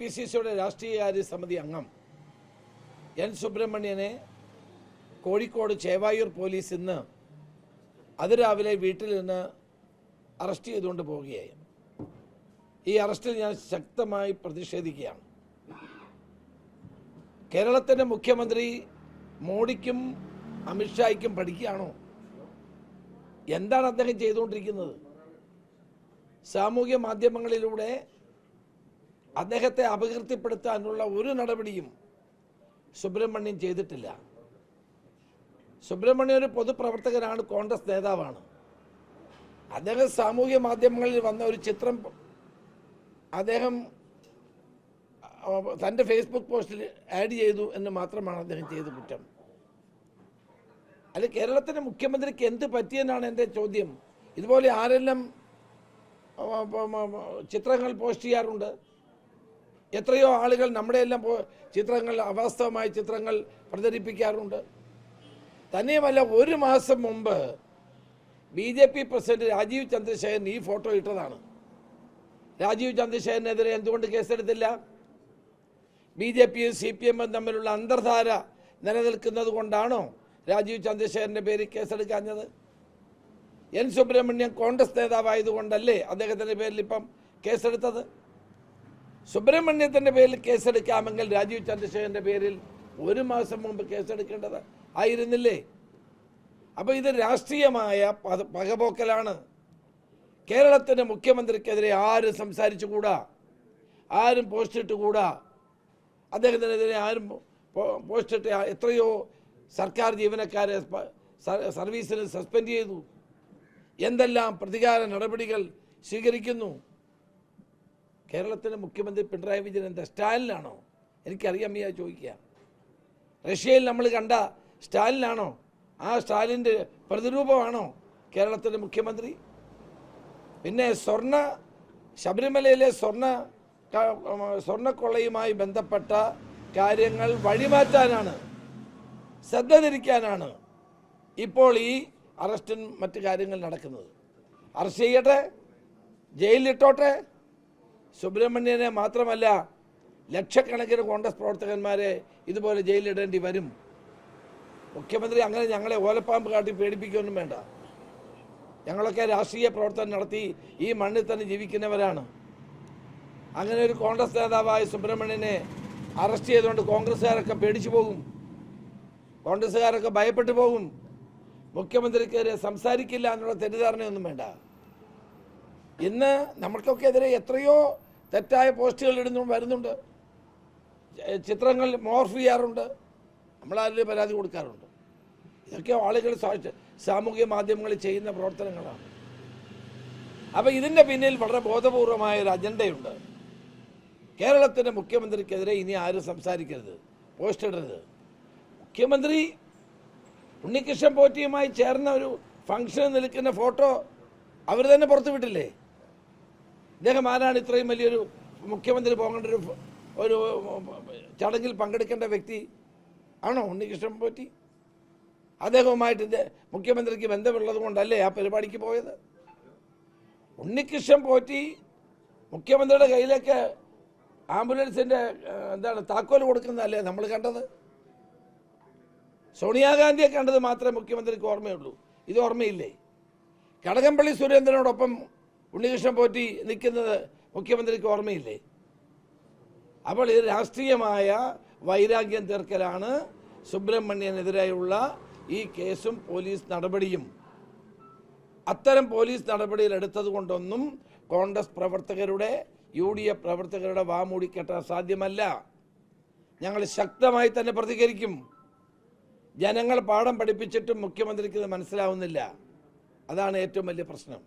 P C സിയുടെ രാഷ്ട്രീയകാര്യ സമിതി അംഗം എൻ സുബ്രഹ്മണ്യനെ കോഴിക്കോട് ചേവായൂർ പോലീസ് ഇന്ന് അതിരാവിലെ വീട്ടിൽ നിന്ന് അറസ്റ്റ് ചെയ്തുകൊണ്ട് പോവുകയായി. ഈ അറസ്റ്റിൽ ഞാൻ ശക്തമായി പ്രതിഷേധിക്കുകയാണ്. കേരളത്തിന്റെ മുഖ്യമന്ത്രി മോഡിക്കും അമിത്ഷായ്ക്കും പഠിക്കുകയാണോ? എന്താണ് അദ്ദേഹം ചെയ്തുകൊണ്ടിരിക്കുന്നത്? സാമൂഹ്യ മാധ്യമങ്ങളിലൂടെ അദ്ദേഹത്തെ അപകീർത്തിപ്പെടുത്താനുള്ള ഒരു നടപടിയും സുബ്രഹ്മണ്യൻ ചെയ്തിട്ടില്ല. സുബ്രഹ്മണ്യൻ ഒരു പൊതുപ്രവർത്തകനാണ് കോൺഗ്രസ് നേതാവാണ്. അദ്ദേഹം സാമൂഹ്യ മാധ്യമങ്ങളിൽ വന്ന ഒരു ചിത്രം അദ്ദേഹം തന്റെ ഫേസ്ബുക്ക് പോസ്റ്റിൽ ആഡ് ചെയ്തു എന്ന് മാത്രമാണ് അദ്ദേഹം ചെയ്ത കുറ്റം. അല്ല കേരളത്തിന്റെ മുഖ്യമന്ത്രിക്ക് എന്ത് പറ്റിയെന്നാണ് എന്റെ ചോദ്യം. ഇതുപോലെ ആരെല്ലാം ചിത്രങ്ങൾ പോസ്റ്റ് ചെയ്യാറുണ്ട്? എത്രയോ ആളുകൾ നമ്മുടെ എല്ലാം ചിത്രങ്ങൾ അവാസ്തവമായ ചിത്രങ്ങൾ പ്രചരിപ്പിക്കാറുണ്ട്. തന്നെയുമല്ല ഒരു മാസം മുമ്പ് B J P president Rajeev Chandrasekharan ഈ ഫോട്ടോ ഇട്ടതാണ്. രാജീവ് ചന്ദ്രശേഖരനെതിരെ എന്തുകൊണ്ട് കേസെടുത്തില്ല? ബി ജെ പിയും സി പി എമ്മും തമ്മിലുള്ള അന്തർധാര നിലനിൽക്കുന്നത് കൊണ്ടാണോ രാജീവ് ചന്ദ്രശേഖരന്റെ പേരിൽ കേസെടുക്കാഞ്ഞത്? എൻ സുബ്രഹ്മണ്യം കോൺഗ്രസ് നേതാവായതുകൊണ്ടല്ലേ അദ്ദേഹത്തിന്റെ പേരിൽ ഇപ്പം കേസെടുത്തത്? സുബ്രഹ്മണ്യത്തിന്റെ പേരിൽ കേസെടുക്കാമെങ്കിൽ രാജീവ് ചന്ദ്രശേഖരന്റെ പേരിൽ ഒരു മാസം മുമ്പ് കേസെടുക്കേണ്ടത് ആയിരുന്നില്ലേ? അപ്പോൾ ഇത് രാഷ്ട്രീയമായ പക- പകപോക്കലാണ്. കേരളത്തിന്റെ മുഖ്യമന്ത്രിക്കെതിരെ ആരും സംസാരിച്ചുകൂടാ? ആരും പോസ്റ്റ് ഇട്ടുകൂടാ അദ്ദേഹത്തിനെതിരെ ആരും പോസ്റ്റ് ഇട്ട എത്രയോ സർക്കാർ ജീവനക്കാരെ സർവീസിന് സസ്പെൻഡ് ചെയ്തു. എന്തെല്ലാം പ്രതികാര നടപടികൾ സ്വീകരിക്കുന്നു? കേരളത്തിന്റെ മുഖ്യമന്ത്രി പിണറായി വിജയൻ എന്താ സ്റ്റാലിനാണോ? എനിക്കറിയാൻ വയ്യ ചോദിക്കുക. റഷ്യയിൽ നമ്മൾ കണ്ട സ്റ്റാലിനാണോ? ആ സ്റ്റാലിന്റെ പ്രതിരൂപമാണോ കേരളത്തിന്റെ മുഖ്യമന്ത്രി? പിന്നെ സ്വർണ ശബരിമലയിലെ സ്വർണ സ്വർണക്കൊള്ളയുമായി ബന്ധപ്പെട്ട കാര്യങ്ങൾ വഴിമാറ്റാനാണ് ശ്രദ്ധ തിരിക്കാനാണ് ഇപ്പോൾ ഈ അറസ്റ്റും മറ്റു കാര്യങ്ങൾ നടക്കുന്നത്. അറസ്റ്റ് ചെയ്യട്ടെ ജയിലിലിട്ടോട്ടെ സുബ്രഹ്മണ്യനെ മാത്രമല്ല ലക്ഷക്കണക്കിന് കോൺഗ്രസ് പ്രവർത്തകന്മാരെ ഇതുപോലെ ജയിലിടേണ്ടി വരും. മുഖ്യമന്ത്രി അങ്ങനെ ഞങ്ങളെ ഓലപ്പാമ്പ് കാട്ടി പേടിപ്പിക്കുകയൊന്നും വേണ്ട. ഞങ്ങളൊക്കെ രാഷ്ട്രീയ പ്രവർത്തനം നടത്തി ഈ മണ്ണിൽ തന്നെ ജീവിക്കുന്നവരാണ്. അങ്ങനെ ഒരു കോൺഗ്രസ് നേതാവായ സുബ്രഹ്മണ്യനെ അറസ്റ്റ് ചെയ്തുകൊണ്ട് കോൺഗ്രസ്സുകാരൊക്കെ പേടിച്ചു പോകും. കോൺഗ്രസ്സുകാരൊക്കെ ഭയപ്പെട്ടു പോകും. മുഖ്യമന്ത്രിക്കെതിരെ സംസാരിക്കില്ല എന്നുള്ള തെറ്റിദ്ധാരണയൊന്നും വേണ്ട. ഇന്ന് നമ്മൾക്കൊക്കെ എതിരെ എത്രയോ തെറ്റായ പോസ്റ്റുകൾ ഇടുന്നു വരുന്നുണ്ട്. ചിത്രങ്ങൾ മോർഫ് ചെയ്യാറുണ്ട്. നമ്മളതിൽ പരാതി കൊടുക്കാറുണ്ട്. ഇതൊക്കെ ആളുകൾ സാമൂഹിക മാധ്യമങ്ങളിൽ ചെയ്യുന്ന പ്രവർത്തനങ്ങളാണ്. അപ്പോൾ ഇതിന്റെ പിന്നിൽ വളരെ ബോധപൂർവമായ ഒരു അജണ്ടയുണ്ട്. കേരളത്തിന്റെ മുഖ്യമന്ത്രിക്കെതിരെ ഇനി ആരും സംസാരിക്കരുത് പോസ്റ്റ് ഇടരുത്. മുഖ്യമന്ത്രി ഉണ്ണികൃഷ്ണൻ പോറ്റിയുമായി ചേർന്ന ഒരു ഫംഗ്ഷന് നിൽക്കുന്ന ഫോട്ടോ അവർ തന്നെ പുറത്തു വിട്ടില്ലേ ഇദ്ദേഹം ആരാണ് ഇത്രയും വലിയൊരു മുഖ്യമന്ത്രി പോകേണ്ട ഒരു ഒരു ചടങ്ങിൽ പങ്കെടുക്കേണ്ട വ്യക്തി? ആണോ? ഉണ്ണികൃഷ്ണൻ പോറ്റി? അദ്ദേഹവുമായിട്ട് മുഖ്യമന്ത്രിക്ക് ബന്ധമുള്ളത് കൊണ്ടല്ലേ ആ പരിപാടിക്ക് പോയത്? ഉണ്ണികൃഷ്ണൻ പോറ്റി മുഖ്യമന്ത്രിയുടെ കയ്യിലേക്ക് ആംബുലൻസിന്റെ എന്താണ് താക്കോൽ കൊടുക്കുന്നതല്ലേ നമ്മൾ കണ്ടത്? സോണിയാഗാന്ധിയെ കണ്ടത് മാത്രമേ മുഖ്യമന്ത്രിക്ക് ഓർമ്മയുള്ളൂ. ഇത് ഓർമ്മയില്ലേ? കടകംപള്ളി സുരേന്ദ്രനോടൊപ്പം ഉണ്ണികൃഷ്ണൻ പോറ്റി നിൽക്കുന്നത് മുഖ്യമന്ത്രിക്ക് ഓർമ്മയില്ലേ? അപ്പോൾ ഇത് രാഷ്ട്രീയമായ വൈരാഗ്യം തീർക്കലാണ് സുബ്രഹ്മണ്യനെതിരെയുള്ള ഈ കേസും പോലീസ് നടപടിയും. അത്തരം പോലീസ് നടപടിയിൽ എടുത്തത് കൊണ്ടൊന്നും കോൺഗ്രസ് പ്രവർത്തകരുടെ യു ഡി എഫ് പ്രവർത്തകരുടെ വാമൂടി കെട്ടാൻ സാധ്യമല്ല. ഞങ്ങൾ ശക്തമായി തന്നെ പ്രതികരിക്കും. ജനങ്ങൾ പാഠം പഠിപ്പിച്ചിട്ടും മുഖ്യമന്ത്രിക്ക് ഇത് മനസ്സിലാവുന്നില്ല. അതാണ് ഏറ്റവും വലിയ പ്രശ്നം.